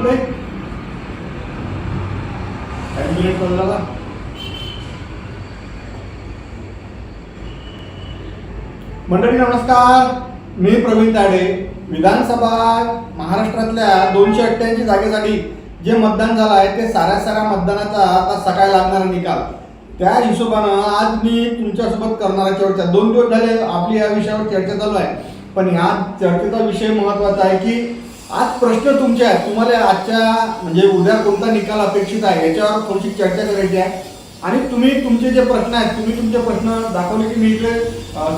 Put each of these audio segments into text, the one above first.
संपले काही मिनिट का मंडळी नमस्कार. मी प्रवीण ताडे विधानसभा महाराष्ट्रातल्या दोनशे अठ्ठ्याऐंशी जागेसाठी जे मतदान झालं आहे ते साऱ्या साऱ्या मतदानाचा आता सकाळी लागणारा निकाल. त्या हिशोबानं आज मी तुमच्यासोबत करणारा चर्चा. दोन दिवस झाले आपली या विषयावर चर्चा चालू आहे. पण ह्या चर्चेचा विषय महत्त्वाचा आहे की आज प्रश्न तुमचे आहेत. तुम्हाला आजच्या म्हणजे उद्या कोणता निकाल अपेक्षित आहे? याच्यावर थोडीशी चर्चा करायची आहे. आणि तुम्ही तुमचे जे प्रश्न आहेत तुम्ही तुमचे प्रश्न दाखवले की मी इकडे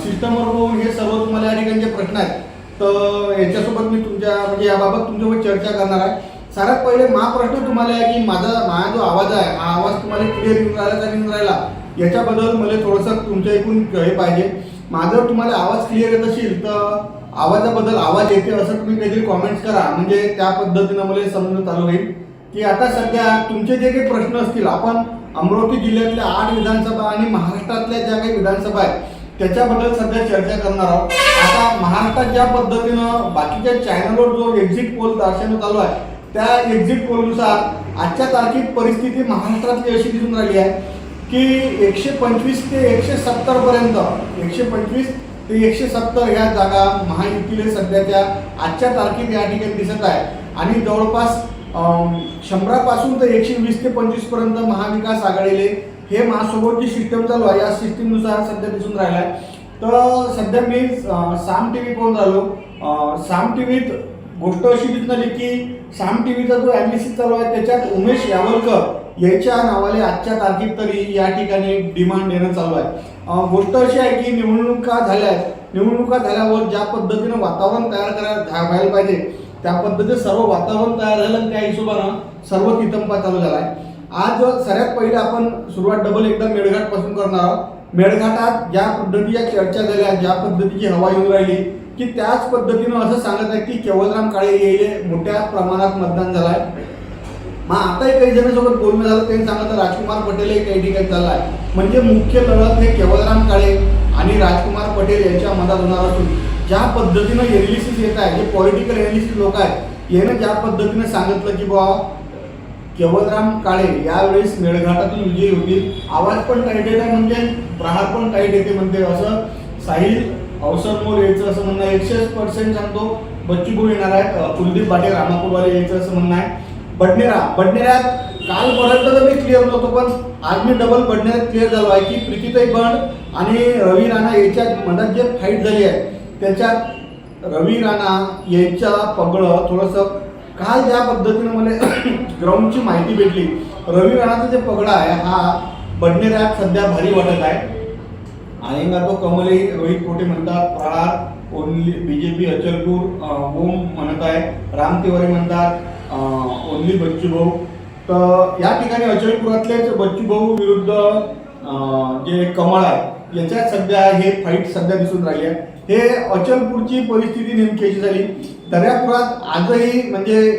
सिस्टमवर बघून हे सर्व तुम्हाला या ठिकाणचे प्रश्न आहेत. तर याच्यासोबत मी तुमच्या म्हणजे याबाबत तुमच्यासोबत चर्चा करणार आहे. सर्वात पहिले मा प्रश्न तुम्हाला आहे की माझा माझा जो आवाज आहे हा आवाज तुम्हाला क्लिअर येऊन राहिला का येऊन राहिला? याच्याबद्दल मला थोडंसं तुमच्या एकूण हे पाहिजे. माझं तुम्हाला आवाज क्लिअर येत असेल तर आवाजाबद्दल आवाज येते असं तुम्ही काहीतरी कॉमेंट्स करा. म्हणजे त्या पद्धतीनं मला समजून चालू होईल. की आता सध्या तुमचे जे काही प्रश्न असतील आपण अमरावती जिल्ह्यातल्या आठ विधानसभा आणि महाराष्ट्रातल्या ज्या काही विधानसभा आहेत त्याच्याबद्दल सध्या चर्चा करणार आहोत. आता महाराष्ट्रात ज्या पद्धतीनं बाकीच्या चॅनलवर जो एक्झिट पोल दर्शवण्यात चालू आहे त्या एक्झिट पोलनुसार आजच्या तारखेत परिस्थिती महाराष्ट्रातली अशी दिसून राहिली आहे की एकशे पंचवीस ते एकशे सत्तरपर्यंत एकशे पंचवीस ते एकशे सत्तर ह्या जागा महायुतीला सध्याच्या आजच्या तारखेत या ठिकाणी दिसत आहे. आणि जवळपास शंभरापासून तर एकशे वीस ते पंचवीसपर्यंत महाविकास आघाडीले हे महासोबतची सिस्टम चालू आहे या सिस्टीमनुसार सध्या दिसून राहिला आहे तर सध्या मी साम टी व्ही पाहून राहिलो. साम टी व्हीत गोष्ट अशी दिसणारी की साम टी व्हीचा जो अॅनालिसिस चालू आहे त्याच्यात उमेश यावलकर याच्या नावाने आजच्या तारखेत तरी या ठिकाणी डिमांड देणं चालू आहे. गोष्ट अशी आहे की निवडणुका झाल्या निवडणुका झाल्यावर ज्या पद्धतीनं वातावरण तयार करायला व्हायला पाहिजे त्या पद्धतीने सर्व वातावरण तयार झालं त्या हिशोबानं सर्व तितंपा चालू झाला आहे. आज सगळ्यात पहिले आपण सुरुवात डबल एकदा मेळघाटपासून करणार आहोत. मेळघाटात ज्या पद्धतीच्या चर्चा झाल्या ज्या पद्धतीची हवा येऊन राहिली की त्याच पद्धतीनं असं सांगत आहे की केवलराम काळे येईल मोठ्या प्रमाणात मतदान झालं आहे. मग आताही काही जणांसोबत बोलणं झालं त्यांनी सांगितलं राजकुमार पटेलही काही ठिकाणी चालला आहे. म्हणजे मुख्य लढत हे केवलराम काळे आणि राजकुमार पटेल यांच्या मधात होणार असून ज्या पद्धतीनं एनालिसिस येत आहे जे पॉलिटिकल एनालिसिस लोक आहेत यानं ज्या पद्धतीनं सांगितलं की बुवा केवलराम काळे यावेळेस मेळघाटातून विजयी होतील. आवाज पण टाईट येत आहे म्हणजे प्रहार पण टाईट येते म्हणते असं. साहिल अवसरमोर यायचं असं म्हणणं आहे. एकशे पर्सेंट सांगतो बच्चूभाऊ येणार आहे कुलदीप पाटील रामापूरवाले यायचं असं म्हणणं आहे. बडनेरा बडनेऱ्यात कालपर्यंत तर मी क्लिअर नव्हतो पण आज मी डबल बडनेऱ्यात क्लिअर झालो आहे की प्रीतीताई बंड आणि रवी राणा याच्यात मनात जे फाईट झाली आहे त्याच्यात रवी राणा यांच्या पगडं थोडंसं काल ज्या पद्धतीनं मला ग्राउंडची माहिती भेटली रवी राणाचा जे पगडा आहे हा बडनेऱ्यात सध्या भारी वाटत आहे. आणि तो कमले रोहित कोटे म्हणतात प्रहार only B J P Achalpur अं, ओम म्हणत आहे राम तिवारी म्हणतात ओनली बच्चू भाऊ. तर या ठिकाणी अचलपुरातलेच बच्चू भाऊ विरुद्ध जे कमळ आहे याच्यात सध्या हे फाईट सध्या दिसून राहिली आहे. हे अचलपूरची परिस्थिती नेमकी अशी झाली. दर्यापुरात आजही म्हणजे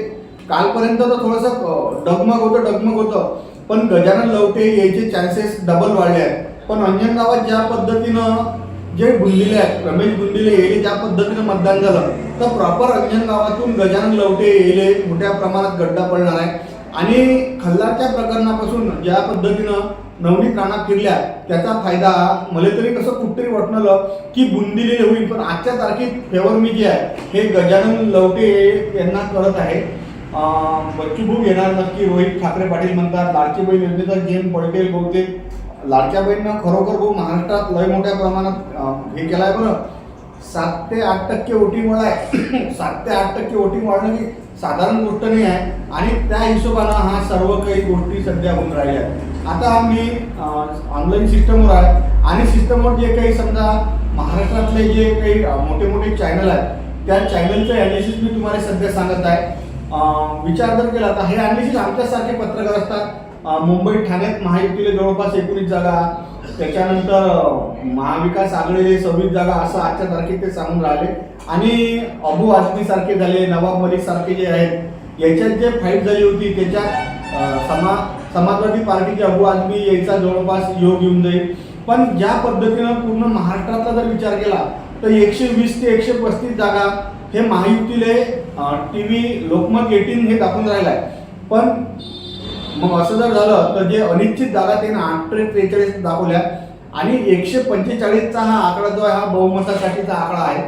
कालपर्यंत तर थोडंसं डगमग होतं डगमग होतं. पण गजानन लवटे यायचे चान्सेस डबल वाढले आहेत. पण अंजनगावात ज्या पद्धतीनं जे गुंडिले आहेत रमेश गुंडिले येले ज्या पद्धतीनं मतदान झालं. तर प्रॉपर अंजनगावातून गजानन लवटे येले मोठ्या प्रमाणात गड्डा पडणार आहे. आणि खल्लारच्या प्रकरणापासून ज्या पद्धतीनं नवनीत राणा फिरल्या त्याचा फायदा मला तरी कसं कुठतरी वाटणलं की बुंदिले होईल पण आजच्या तारखेत फेवर मी जे आहे हे गजानन लवटे यांना करत आहे. अं, बच्चूभाऊ येणार नक्की रोहित ठाकरे पाटील म्हणतात लाडकी बहीण योजनेचा गेम पडटेल बहुतेक. लाडक्या बहिणीनं खरोखर भाऊ महाराष्ट्रात लय मोठ्या प्रमाणात हे केलं आहे बरं. सात ते आठ टक्के वोटिंग आहे. सात ते आठ टक्के वोटिंग वाढणं ही साधारण गोष्ट नाही आहे. आणि त्या हिशोबानं हा सर्व काही गोष्टी सध्या होऊन राहिल्या आहेत. आता मी ऑनलाईन सिस्टमवर आहे. आणि सिस्टमवर जे काही समजा महाराष्ट्रातले जे काही मोठे मोठे चॅनल आहेत त्या चॅनलचं ॲनालिसिस मी तुम्हाला सध्या सांगत आहे. विचार जर केला तर हे ॲनालिसिस आमच्यासारखे पत्रकार असतात. मुंबई ठाण्यात महायुतीला जवळपास एकोणीस जागा त्याच्यानंतर महाविकास आघाडीले सव्वीस जागा असं आजच्या तारखेत ते सांगून राहिले. आणि अबू आझमी सारखे झाले नवाब मलिक सारखे जे आहेत याच्यात जे फाईट झाली होती त्याच्यात समा समाजवादी पार्टीचे अबू आजमी यायचा जवळपास योग येऊन जाईल. पण ज्या पद्धतीनं पूर्ण महाराष्ट्राचा जर विचार केला तर एकशे वीस ते एकशे पस्तीस जागा हे महायुतीले टी व्ही लोकमत एटीन हे दाखवून राहिलं आहे पण मग असं जर झालं तर जे अनिश्चित जागा त्याने आठशे त्रेचाळीस दाखवल्या आणि एकशे पंचेचाळीसचा हा आकडा जो आहे हा बहुमतासाठीचा आकडा आहे.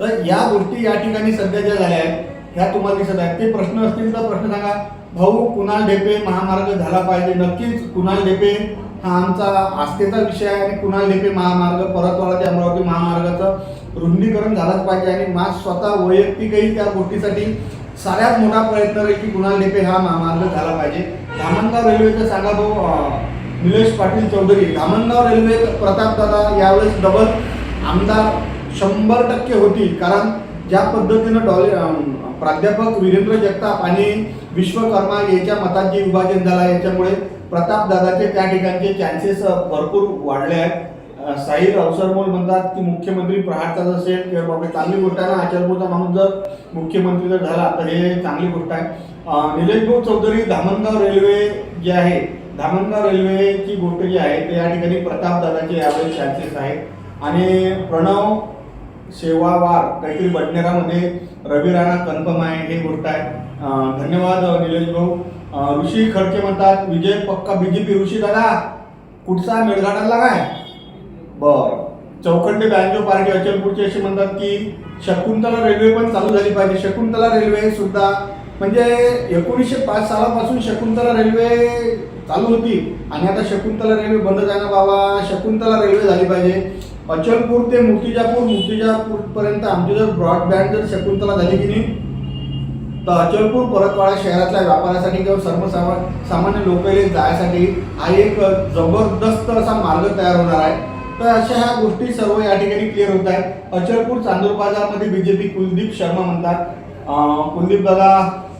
तर या गोष्टी या ठिकाणी सध्या ज्या झाल्या आहेत ह्या तुम्हाला दिसत आहेत. ते प्रश्न असतील तर प्रश्न सांगा. भाऊ कुणाल ढेपे महामार्ग झाला पाहिजे? नक्कीच कुणाल ढेपे हा आमचा आस्थेचा विषय आहे आणि कुणाल ढेपे महामार्ग परतवाडा ते अमरावती महामार्गाचं रुंदीकरण झालंच पाहिजे. आणि मा स्वतः वैयक्तिकही त्या गोष्टीसाठी सगळ्यात मोठा प्रयत्न आहे की कुणाल ढेपे हा महामार्ग झाला पाहिजे. धामणगाव रेल्वेचा सांगा भाऊ निलेश पाटील चौधरी धामणगाव रेल्वे प्रतापदादा यावेळेस डबल आमदार शंभर टक्के होतील. कारण ज्या पद्धतीनं डॉले प्राध्यापक वीरेंद्र जगताप आणि विश्वकर्मा याच्या मतात जे विभाजन झालं याच्यामुळे प्रतापदादाचे त्या ठिकाणचे चान्सेस भरपूर वाढले आहेत. साहिर अवसरमोल म्हणतात की मुख्यमंत्री प्रहारचाच असेल किंवा बाबा चांगली गोष्ट आहे ना आचारपूरचा माणूस जर मुख्यमंत्री जर झाला तर हे चांगली गोष्ट आहे. अं, निलेश भाऊ चौधरी धामणगाव रेल्वे जे आहे धामणगाव रेल्वेची गोष्ट जी आहे ते या ठिकाणी प्रतापदादाचे यावेळी चान्सेस आहेत आणि प्रणव सेवावार काहीतरी बडनेरामध्ये रवी राणा कन्फर्म आहे हे गोष्ट आहे. धन्यवाद निलेशभाऊ. निलेश भाऊ ऋषी खडके म्हणतात विजय पक्का बीजेपी ऋषी दादा कुठचा मेळघाटाला काय? बर. चौखंडे बँजो पार्टी अचलपूरचे असे म्हणतात की शकुंतला रेल्वे पण चालू झाली पाहिजे. शकुंतला रेल्वे सुद्धा म्हणजे एकोणीसशे पाच सालापासून शकुंतला रेल्वे चालू होती. आणि आता शकुंतला रेल्वे बंद आहे बाबा. शकुंतला रेल्वे झाली पाहिजे. अचलपूर ते मुर्तिजापूर मूर्तिजापूर पर्यंत आमची जर ब्रॉडबँड जर शकुंतला झाली की नाही तर अचलपूर परतवाडा शहरातल्या व्यापारासाठी किंवा सर्वसामा सामान्य लोकांना जायसाठी हा एक जबरदस्त असा मार्ग तयार होणार आहे. तर अशा ह्या गोष्टी सर्व या ठिकाणी क्लिअर होत आहेत. अचलपूर चांदूर बाजारमध्ये बीजेपी कुलदीप शर्मा म्हणतात. कुलदीप दादा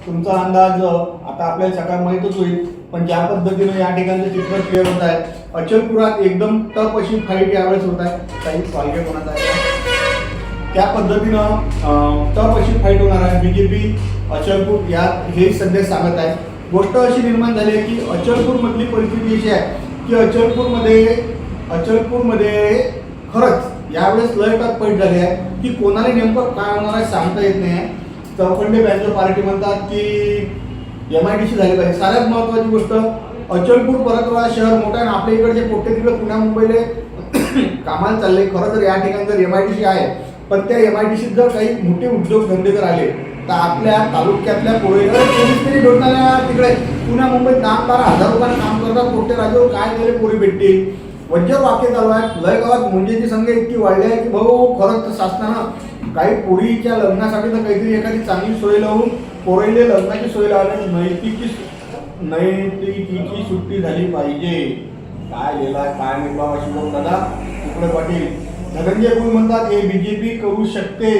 तुमचा अंदाज आता आपल्याला सकाळ माहीतच होईल पण ज्या पद्धतीनं या ठिकाणचं चित्र क्लिअर होत आहे अचलपुरात एकदम टप अशी फाईट यावेळेस होत आहे. काही पालघे कोणाचा आहे? त्या पद्धतीनं टप अशी फाईट होणार आहे बीजेपी अचलपूर या हे सध्या सांगत आहे गोष्ट अशी निर्माण झाली आहे की अचलपूरमधली परिस्थिती अशी आहे की अचलपूरमध्ये अचलपूरमध्ये खरंच यावेळेस लय टफ झाली आहे की कोणाला नेमकं काय होणार आहे सांगता येत नाही. चौखंडे बँचर पार्टी म्हणतात की एम आय डी सी झाली पाहिजे. सगळ्यात महत्त्वाची गोष्ट अचलपूर परतवाडा शहर मोठा आहे आणि आपल्या इकडचे पोटे तिकडे पुण्या मुंबईला कामाला चालले. खरं तर या ठिकाणी जर एम आय डी सी आहे पण त्या एम आय डी सीत जर काही मोठे उद्योगधंदे जर आले तर आपल्या तालुक्यातल्या पोरेकडे चोवीस तरी भेटणाऱ्या तिकडे पुण्या मुंबईत दहा बारा हजार रुपयाला काम करतात. पोटे राजेवर काय झाले पोरी भेटतील. वज्र वाक्य चालू आहे लय गावात मुंजेची संख्या इतकी वाढली आहे की भाऊ खरंच शासनानं काही पोरीच्या लग्नासाठी तर काहीतरी एखादी चांगली सोय लावून पोरीले लग्नाची सोय लावली नैतिकी नैतिकीची सुट्टी झाली पाहिजे. काय लिहिला काय नाही बाबा शिवम दादा इकडे पाटील. धनंजय गुल म्हणतात हे बीजेपी करू शकते.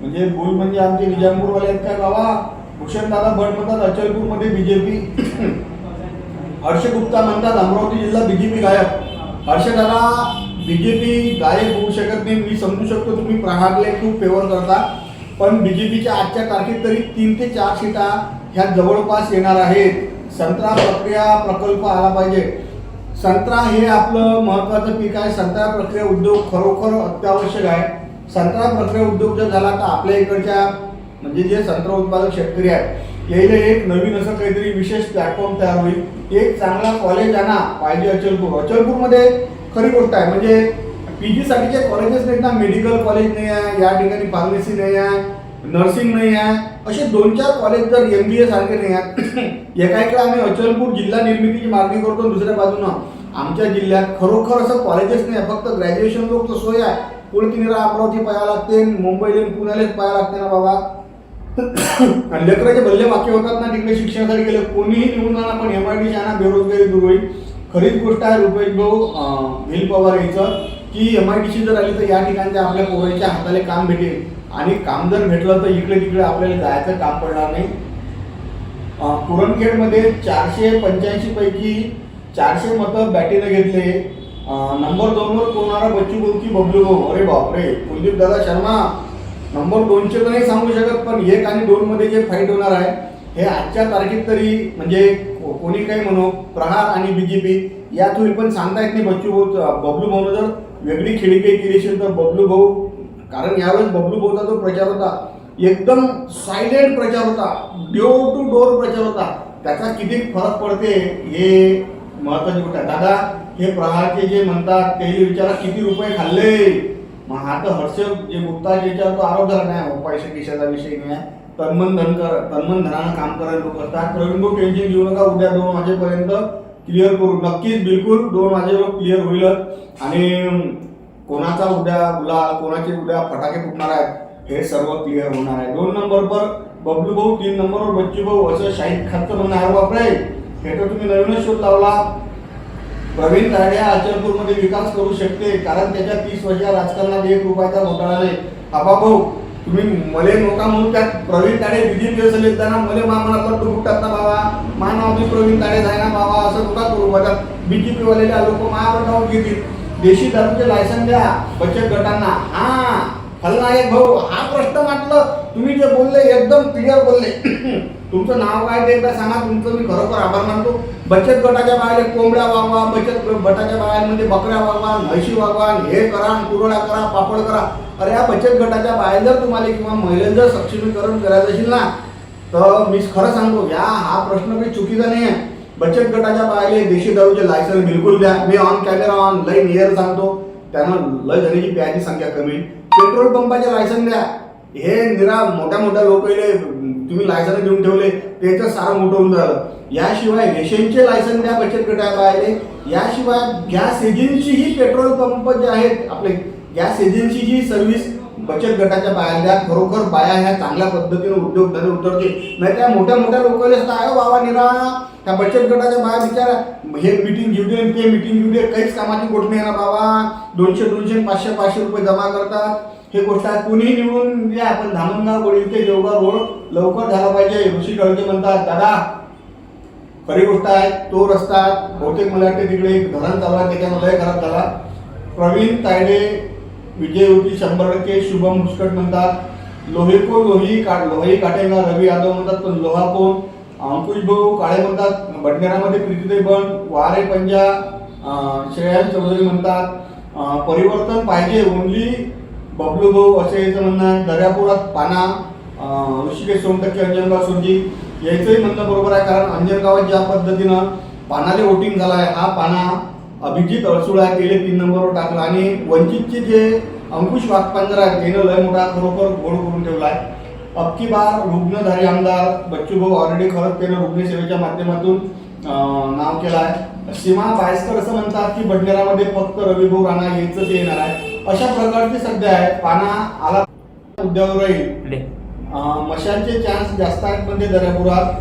म्हणजे गुल म्हणजे आमचे निजामपूरवाले आहेत काय बाबा? भूषण दादा भट म्हणतात अचलपूरमध्ये बीजेपी हर्ष गुप्ता म्हणतात अमरावती जिल्हा बीजेपी गायब. हर्षणाला बी जे बीजेपी गायब होऊ शकत नाही. मी समजू शकतो तुम्ही प्रहारले खूप फेवर करता. पण बीजेपीच्या आजच्या तारखेत तरी तीन ते चार सीटा ह्या जवळपास येणार आहेत. संत्रा प्रक्रिया प्रकल्प आला पाहिजे. संत्रा हे आपलं महत्त्वाचं पीक आहे. संत्रा प्रक्रिया उद्योग खरोखर अत्यावश्यक आहे. संत्रा प्रक्रिया उद्योग जर झाला तर आपल्या इकडच्या म्हणजे जे संत्रा उत्पादक शेतकरी आहेत यायला एक नवीन असं काहीतरी विशेष प्लॅटफॉर्म तयार होईल. एक चांगला कॉलेज आणा पाहिजे अचलपूर. अचलपूरमध्ये खरी गोष्ट आहे म्हणजे पी जी साठीचे कॉलेजेस नाहीत ना मेडिकल कॉलेज नाही आहे या ठिकाणी फार्मसी नाही आहे नर्सिंग नाही आहे असे दोन चार कॉलेज जर एम बी ए सारखे नाही आहेत एका इकडे आम्ही अचलपूर जिल्हा निर्मितीची मागणी करतो दुसऱ्या बाजूनं. आमच्या जिल्ह्यात खरोखर असं कॉलेजेस नाही फक्त ग्रॅज्युएशन लोक तर सोय आहे. पुढे तिने अमरावती पाहायला लागते मुंबईला पुण्यालाच पाहायला लागते ना बाबा. आणि लेकराचे भल्ले वाक्य होतात ना तिकडे शिक्षणासाठी गेले कोणीही निवडून जाणार पण एम आणा बेरोजगारी दूर होईल. खरीच गोष्ट आहे रुपेश भाऊ भिल पवार यांचं की एम आय डी सी जर आली तर या ठिकाणच्या आपल्या पोरांच्या हाताला काम भेटेल. आणि काम जर भेटलं तर इकडे तिकडे आपल्याला जायचं काम पडणार नाही. अं, कुरणखेडमध्ये चारशे पंच्याऐंशी पैकी चारशे मतं बॅटीनं घेतले. नंबर दोनवर कोणारा बच्चू भाऊ की बबलू भाऊ? अरे बापरे कुलदीप दादा शर्मा नंबर दोनशे तर नाही सांगू शकत पण एक आणि दोन मध्ये जे फाईट होणार आहे हे आजच्या तारखेत तरी म्हणजे कोणी काही म्हणू प्रहार आणि बीजेपी यात होईल पण सांगता येत नाही बच्चू भाऊ बबलू भाऊनं जर वेगळी खिडकी केली असेल तर बबलू भाऊ कारण यावेळेस बबलू भाऊचा जो प्रचार होता एकदम सायलेंट प्रचार होता डोर टू डोर प्रचार होता. त्याचा किती फरक पडते हे महत्वाची गोष्ट आहे. दादा हे प्रहारचे जे म्हणतात ते विचारा किती रुपये खाल्ले. मग हा तर हर्षद जे गुप्ता ज्याच्यावर तो आरोप झाला नाही पैसे खिशाचा विषय नाही आहे. तन्मन धन कर तन्मन धनानं काम करायला लोक असतात. प्रवीण भाऊ टेन्शन घेऊ नका उद्या दोन वाजेपर्यंत क्लिअर करू. नक्कीच बिलकुल दोन वाजेवर क्लिअर होईलच. आणि कोणाचा उद्या गुलाल कोणाचे उद्या फटाके फुटणार आहेत हे सर्व क्लिअर होणार आहे. दोन नंबर पर बबलू भाऊ तीन नंबरवर बच्चू भाऊ असं शाहीद खानचं म्हणणं आहे. बापरे! हे तर तुम्ही नवीनच शोध लावला. प्रवीण राणे अचलपूरमध्ये विकास करू शकते कारण त्याच्या तीस वर्षा राजकारणात एक रुपयाचा घोटाळा नाही आबा भाऊ तुम्ही मले नोका म्हणून त्यात प्रवीण ताडे विधी दिवस येताना मले म्हणा लड्डू फुटतात ना बाबा. मा नाव बी प्रवीण ताडे आहे ना बाबा असं नका करू. बघा बी जे पीवालेल्या लोक महावर नाव घेतील. देशी दारूचे लायसन द्या बचत गटांना. हा खलनायक भाऊ हा प्रश्न म्हटलं तुम्ही जे बोलले एकदम क्लिअर बोलले. तुमचं नाव काय ते एकदा सांगा तुमचं मी खरोखर आभार मानतो. बचत गटाच्या बाहेर कोंबड्या वागवा बचत गटाच्या बाहेरमध्ये म्हणजे बकऱ्या वागवा म्हशी वागवा हे करा कुरड्या करा पापड करा. अरे या बचत गटाच्या बाहेर जर तुम्हाला किंवा महिलांचं जर सक्षमीकरण करायचं असेल ना तर मी खरं सांगतो या हा प्रश्न काही चुकीचा नाही आहे. बचत गटाच्या बाहेर देशी दारूचे लायसन बिलकुल द्या. मी ऑन कॅमेरा ऑन लय नियर सांगतो. त्यानं लय जणांची प्याची संख्या कमी पेट्रोल पंपाचे लायसन द्या. हे निरा मोठ्या मोठ्या लोकले तुम्ही लायसन देऊन ठेवले त्याचं सारं मोठं होऊन झालं याशिवाय रेशनचे लायसन द्या बचत गटाला आहे याशिवाय गॅस एजन्सी ही पेट्रोल पंप जे आहेत आपले गॅस एजन्सीची सर्व्हिस बचत गटाच्या बाया द्या खरोखर बाया ह्या चांगल्या पद्धतीने उद्योगधंदे उतरते नाही त्या मोठ्या मोठ्या लोकांना असतात अहो बाबा निरा त्या बचत गटाच्या बाया विचारा हे मिटिंग घेऊ दे ते मिटिंग घेऊ दे काहीच कामाची गोष्ट नाही ना बाबा. दोनशे दोनशे पाचशे पाचशे रुपये जमा करतात. हे गोष्ट आहे कुणीही निवडून द्या आपण धामणगाव वडील ते देवगाव रोड लवकर झाला पाहिजे. ऋषी कळके म्हणतात दादा खरी गोष्ट आहे तो रस्ता बहुतेक मला वाटते तिकडे एक धरण चालू आहे त्याच्यामध्ये खराब झाला. प्रवीण तायडे विजय होती शंभर टक्के शुभम मुस्कट म्हणतात. लोहे को लोही का लोही काटेगा रवी यादव म्हणतात पण लोहा कोण? अंकुश भाऊ काळे म्हणतात बडनेरामध्ये प्रीतीदे बन वारे पंजा अं, श्रेयांश चौधरी म्हणतात. परिवर्तन पाहिजे ओनली बबलू भाऊ असे याचं म्हणणं आहे. दर्यापुरात पाना ऋषिकेश सोनटक्के अंजनगाव सोनजी यायचंही म्हणणं बरोबर आहे कारण अंजनगावात ज्या पद्धतीनं पानाले वोटिंग झाला आहे हा पाना अभिजित अडसुळा गेले तीन नंबरवर टाकला आणि वंचितचे जे अंकुश वाघपांजरा त्यानं लय मोठा खरोखर गोड करून ठेवला आहे अबकी बार रुग्णधारी आमदार बच्चू भाऊ ऑलरेडी खरंच त्यानं रुग्णसेवेच्या माध्यमातून नाव केलं आहे सीमा बायस्कर असं म्हणतात की बडनेरामध्ये फक्त रविभाऊ राणा यायचंच येणार आहे. अशा प्रकारची सध्या आहे पाना आला मुद्द्यावर राहील. मशालचे चान्स जास्त आहेत म्हणजे दर्यापुरात.